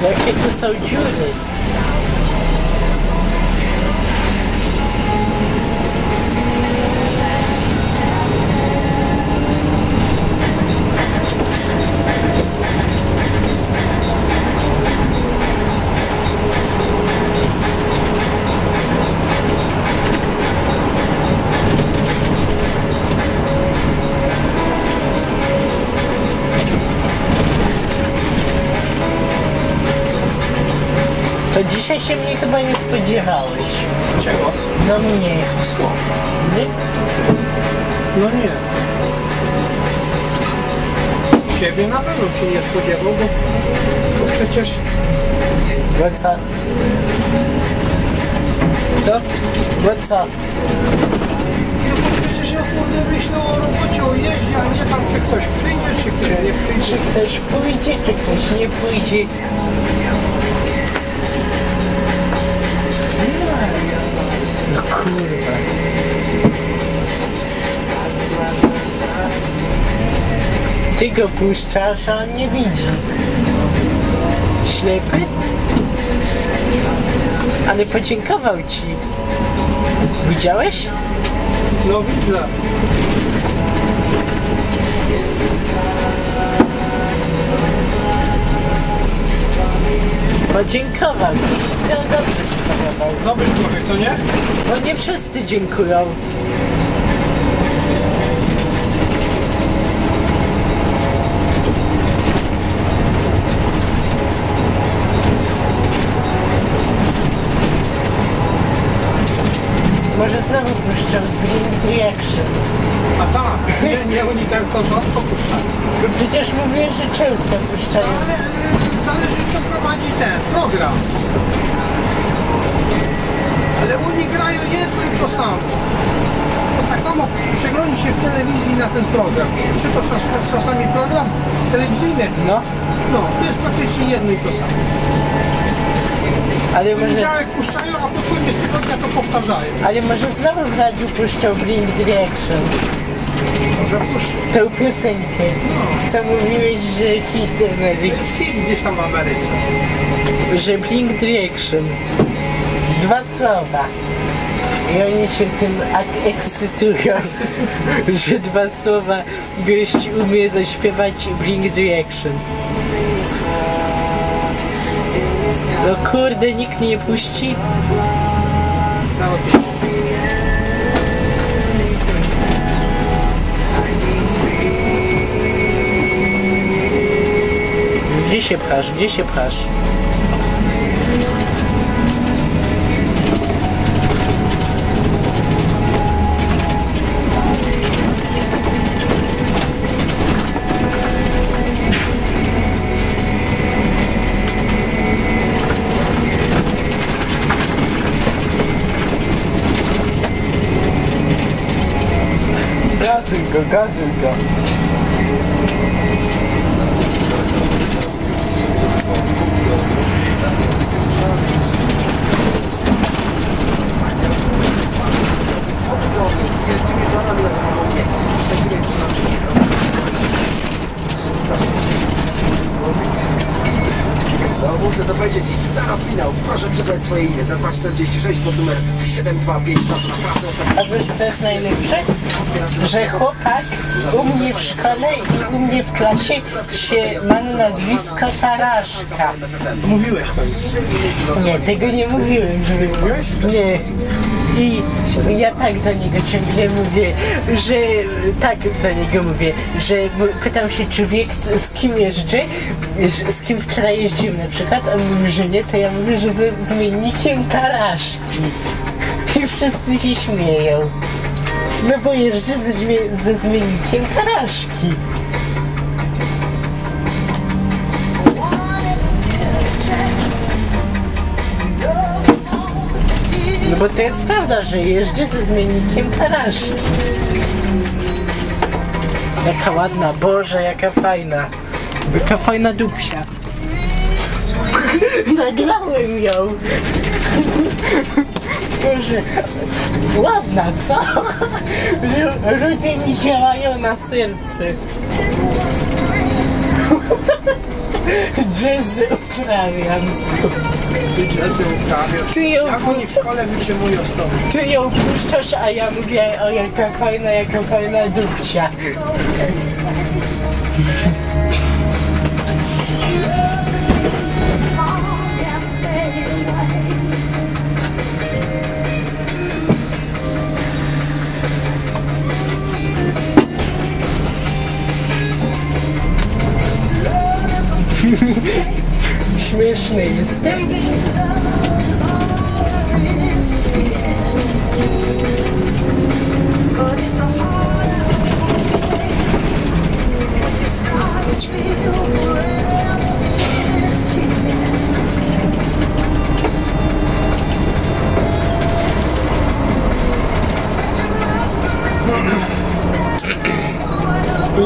They're so cute. Dzisiaj się mnie chyba nie spodziewałeś. Czego? No mnie. Skąd? Nie? No nie. Ciebie na pewno się nie spodziewał, bo, bo przecież... Bo co? Bo przecież ja kurde myślę o robocie, o jeździe, a nie tam, czy ktoś przyjdzie, czy ktoś nie Czy przyjdzie. ktoś pójdzie, czy ktoś nie pójdzie? Go puszczasz, a on nie widzi. Ślepy? Ale podziękował ci. Widziałeś? No widzę. Podziękował ci. No dobrze ci. Dobry człowiek, co nie? No nie wszyscy dziękują. Może znowu puszczą Green Reaction. A tak, nie, nie, oni tak to rzadko puszczają. Przecież mówię, że często puszczają. Ale y, zależy kto prowadzi ten program. Ale oni grają jedno i to samo. To tak samo przeglądzi się w telewizji na ten program. Czy to czas- czasami program telewizyjny? No, No, to jest praktycznie jedno i to samo. Ale może, Poniedziałek puszczają, a po koniec tygodnia to powtarzają. ale może znowu w radiu puszczą Blink Reaction. Może puszczą. Tę piosenkę. Co mówiłeś, że hit Ameryki. jest hit gdzieś tam w Ameryce. że Blink Direction. Dwa słowa. I oni się tym ekscytują, że dwa słowa gość umie zaśpiewać Blink Direction. No kurde, nikt nie puści. Gdzie się pchasz? Gdzie się pchasz? Gazuj go, 36 pod numer 725 A wiesz co jest najlepsze? Że chłopak u mnie w szkole i u mnie w klasie się ma nazwisko Taraszka. Mówiłeś to? Nie, tego nie mówiłem. Mówiłeś? Nie. I ja tak do niego ciągle mówię, że tak do niego mówię, że pytam się, czy wie z kim jeżdżę, z kim wczoraj jeździłem na przykład, on mówi, że nie, to ja mówię, że ze zmiennikiem Taraszki. I wszyscy się śmieją. No bo jeżdżę ze, ze zmiennikiem Taraszki. Bo to jest prawda, że jeżdżę ze zmiennikiem Taraszki. Jaka ładna, Boże, jaka fajna. Jaka fajna dupsia. Nagrałem ją. Boże, ładna, co? Lu- Ludzie mi działają na serce. Jazzy uprawiam. Ty jazzy uprawiasz. Ty ją, Jak oni w szkole wytrzymują z tobą? ty ją puszczasz, a ja mówię o jaka fajna, jaka fajna dupcia.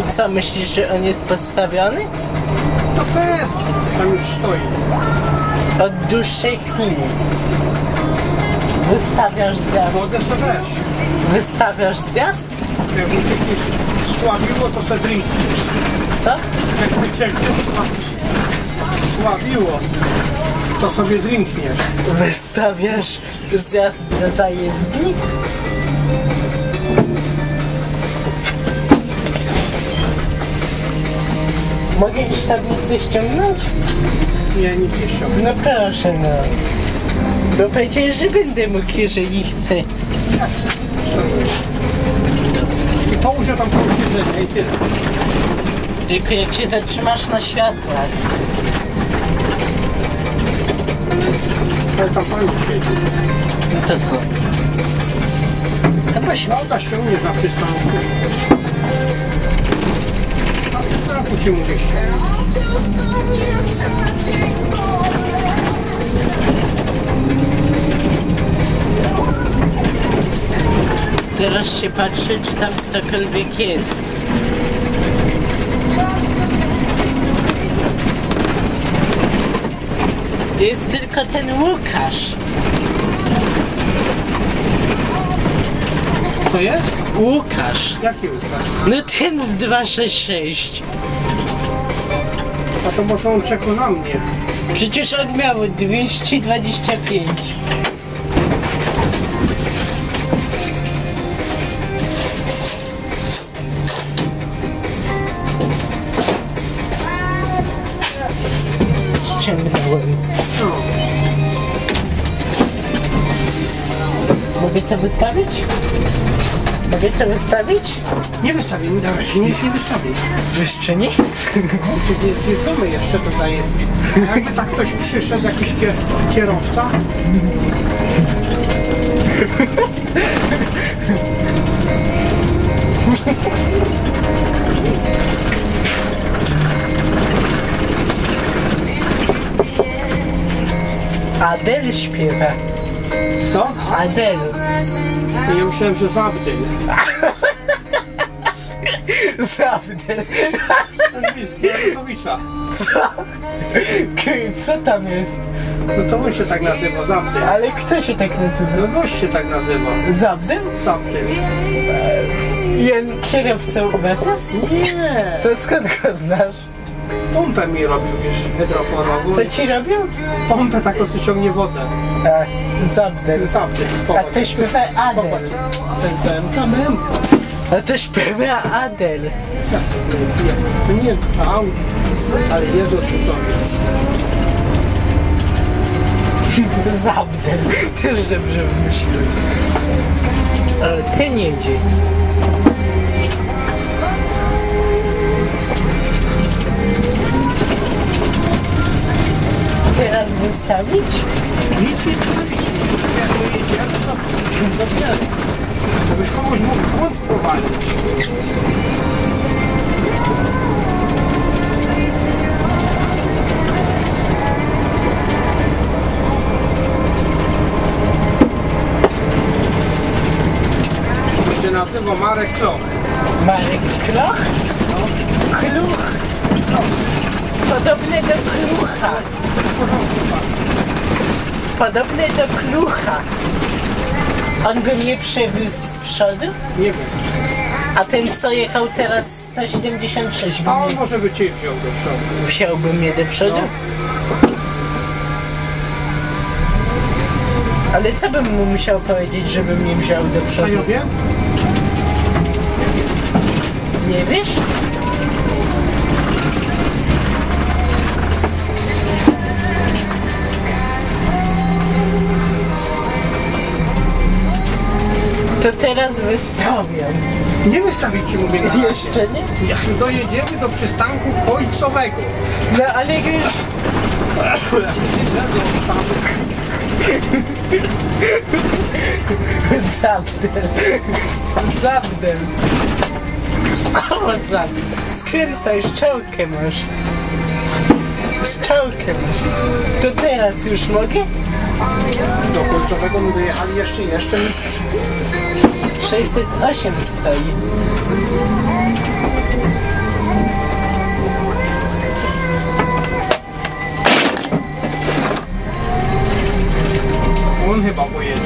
I co, myślisz, że on jest podstawiony? No pewnie, tam już stoi. Od dłuższej chwili. Wystawiasz zjazd. Wodę sobie weź. Wystawiasz zjazd? Jak uciekniesz słabiło, to se drinkniesz. Co? Jak uciekniesz sła- słabiło, to sobie drinkniesz. Wystawiasz zjazd do zajezdni? Mogę iść tablicę ściągnąć? Nic nie ściągnę. No proszę no. Bo powiedziałeś, że będę mógł, jeżeli chcę. I połóż ją tam koło siedzenia i tyle. Tylko jak się zatrzymasz na światłach. Ale tam pan siedzi. No to co? Chyba się... Prawda, ściągniesz na przystanku. Na przystanku ci mówię. Teraz się patrzę, czy tam ktokolwiek jest. Jest tylko ten Łukasz. To jest? Łukasz. Jaki układ? No ten z 266. A to może on czekał na mnie. Przecież on miał 225. Ściągnąłem. No. Mogę to wystawić? Mogę to wystawić? Nie wystawię, na razie nic nie wystawię. Jeszcze nie? Nie chcemy jeszcze to zajęć. Jakby tak ktoś przyszedł, jakiś kier- kierowca, Adel śpiewa. to? Adel. Ja myślałem, że Zabdyl. List z Narutowicza. Co? Co tam jest? No to on się tak nazywa, Zabdyl. Ale kto się tak nazywa? No gość się tak nazywa. Zabdel? Zabdyl. Jen kierowcą Mercedes? Nie. To skąd go znasz? Pompę mi robił, wiesz, hydroforową. Co ci robią? Pompę taką, co ciągnie wodę. A, Zabdel. Zabdyl. A Popatrz. to śpiewa Adel. Popatrz. Ten MMK. A to śpiewa Adel. Nie. To nie jest Audi, ale Jezu, co to jest. Zabdel. Też dobrze wymyśliłeś. Ale ten jedzie. Teraz wystawić? Nic nie zrobiliśmy. Jak to dopiero. To byś komuś mógł błąd wprowadzić. To się nazywa Marek Kloch. Marek Kloch? Kluch. Podobny do klucha. Podobny do klucha. On go nie przewiózł z przodu? Nie wiem. A ten co jechał teraz 176, by A on mnie, może by cię wziął do przodu. wziąłby mnie do przodu? Ale co bym mu musiał powiedzieć, żeby mnie wziął do przodu? Panowie? Nie wiesz? To teraz wystawiam. Nie wystawić ci mówię na. Jeszcze nie? Jak dojedziemy do przystanku końcowego. No ale już... Zabdel. Zabdel. O, zabdel. Skręcaj, szczałkę masz. Szczałkę masz. To teraz już mogę? Końcowego my dojechali jeszcze, jeszcze 608 stoi. on chyba pojedzie.